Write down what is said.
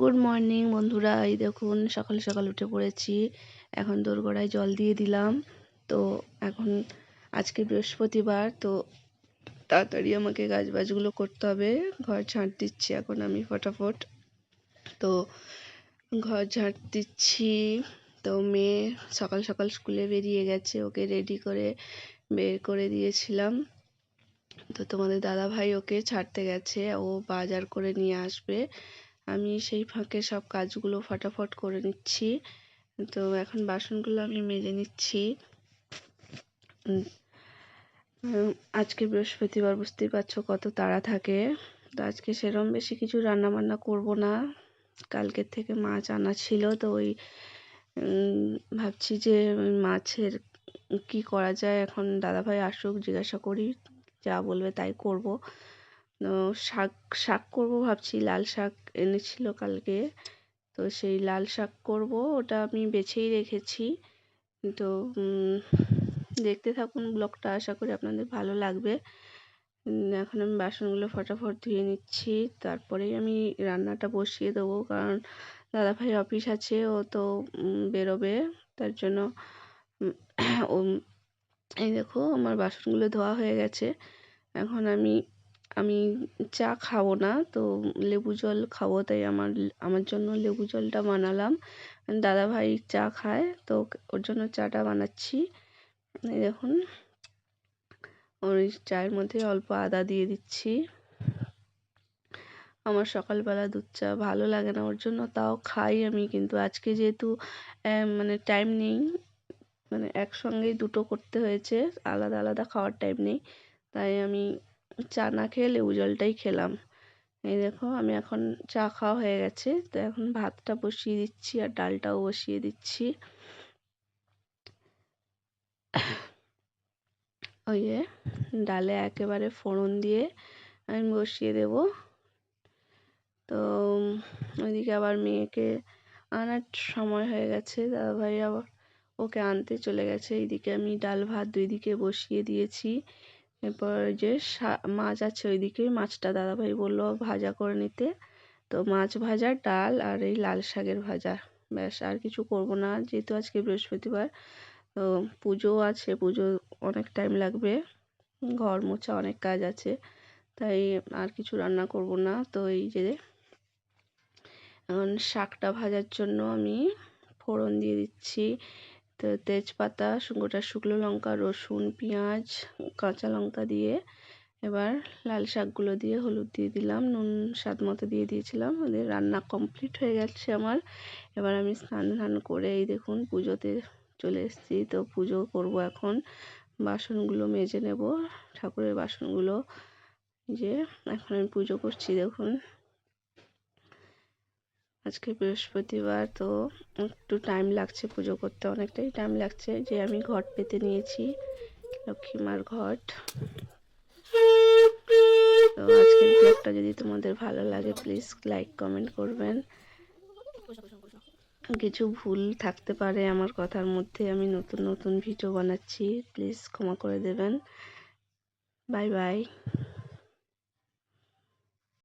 Good morning বন্ধুরা। এই দেখুন, সকাল সকাল উঠে পড়েছি। এখন দোরগোড়ায় জল দিয়ে দিলাম। তো এখন আজকে বৃহস্পতিবার, তো তাড়াতাড়ি আমাকে গাছ বাজগুলো করতে হবে। ঘর ঝাঁট দিচ্ছি এখন আমি ফটাফট। তো ঘর ঝাঁট দিচ্ছি। তো মেয়ে সকাল সকাল স্কুলে বেরিয়ে গেছে। ওকে রেডি করে বের করে দিয়েছিলাম। তো তোমাদের দাদা ভাই ওকে ছাড়তে গেছে। ও বাজার করে নিয়ে আসবে। আমি সেই ফাঁকে সব কাজগুলো ফটাফট করে নিচ্ছি। তো এখন বাসনগুলো আমি মেজে নিচ্ছি। আজকে বৃহস্পতিবার, বুঝতেই পারছ কত তাড়া থাকে। তো আজকে সেরম বেশি কিছু রান্না বান্না করব না। কালকের থেকে মাছ আনা ছিল, তো ওই ভাবছি যে মাছের কি করা যায়। এখন দাদাভাই আসুক, জিজ্ঞাসা করি, যা বলবে তাই করব। শাক শাক করব ভাবছি। লাল শাক এনেছিল কালকে। তো সেই লাল শাক করব, ওটা আমি বেছেই রেখেছি। তো দেখতে থাকুন ব্লগটা, আশা করি আপনাদের ভালো লাগবে। এখন আমি বাসনগুলো ফটাফট ধুয়ে নিচ্ছি। তারপরেই আমি রান্নাটা বসিয়ে দেবো, কারণ দাদাভাই অফিস আছে, ও তো বেরোবে। তার জন্য এই দেখো, আমার বাসনগুলো ধোয়া হয়ে গেছে। এখন আমি আমি চা খাব না, তো লেবু জল খাব, তাই আমার আমার জন্য লেবু জলটা বানালাম। দাদাভাই চা খায়, তো ওর জন্য চাটা বানাচ্ছি। দেখুন, ওই চায়ের মধ্যে অল্প আদা দিয়ে দিচ্ছি। আমার সকালবেলা দুধ চা ভালো লাগে না, ওর জন্য তাও খাই আমি, কিন্তু আজকে যেহেতু মানে টাইম নেই মানে একসঙ্গেই দুটো করতে হয়েছে, আলাদা আলাদা খাওয়ার টাইম নেই, তাই আমি চা না খেয়ে লেবু জলটাই খেলাম। এই দেখো, আমি এখন চা খাওয়া হয়ে গেছে। তো এখন ভাতটা বসিয়ে দিচ্ছি আর ডালটাও বসিয়ে দিচ্ছি। ওই যে ডালে একেবারে ফোড়ন দিয়ে আমি বসিয়ে দেব। তো ওইদিকে আবার মেয়েকে আনার সময় হয়ে গেছে, দাদাভাই আবার ওকে আনতে চলে গেছে। এইদিকে আমি ডাল ভাত দুই দিকে বসিয়ে দিয়েছি। এরপর যে মাছ আছে ওইদিকে, মাছটা দাদাভাই বলল ভাজা করে নিতে। তো মাছ ভাজা, ডাল আর এই লাল শাকের ভাজা। ব্যাস, আর কিছু করব না, যেহেতু আজকে বৃহস্পতিবার, তো পুজো আছে, পুজো অনেক টাইম লাগবে। ঘর মোছা অনেক কাজ আছে, তাই আর কিছু রান্না করব না। তো এই যে, এখন শাকটা ভাজার জন্য আমি ফোড়ন দিয়ে দিচ্ছি। তো তেজপাতা গোটা শুকনো লঙ্কা, রসুন, পেঁয়াজ, কাঁচা লঙ্কা দিয়ে এবার লাল শাকগুলো দিয়ে হলুদ দিয়ে দিলাম, নুন, স্বাদ মতো দিয়ে দিয়েছিলাম ওদের রান্না কমপ্লিট হয়ে গেছে আমার। এবার আমি স্নান ধান করে এই দেখুন পুজোতে চলে এসেছি, তো পুজো করব এখন। বাসনগুলো মেজে নেব, ঠাকুরের বাসনগুলো যে এখন আমি পুজো করছি দেখুন। আজকে বৃহস্পতিবার, তো একটু টাইম লাগছে পুজো করতে। অনেকটাই টাইম লাগছে যে আমি ঘট পেতে নিয়েছি লক্ষ্মীমার ঘট। তো আজকের ব্লগটা যদি তোমাদের ভালো লাগে প্লিজ লাইক কমেন্ট করবেন। কিছু ভুল থাকতে পারে আমার কথার মধ্যে, আমি নতুন নতুন ভিডিও বানাচ্ছি প্লিজ ক্ষমা করে দেবেন। Bye bye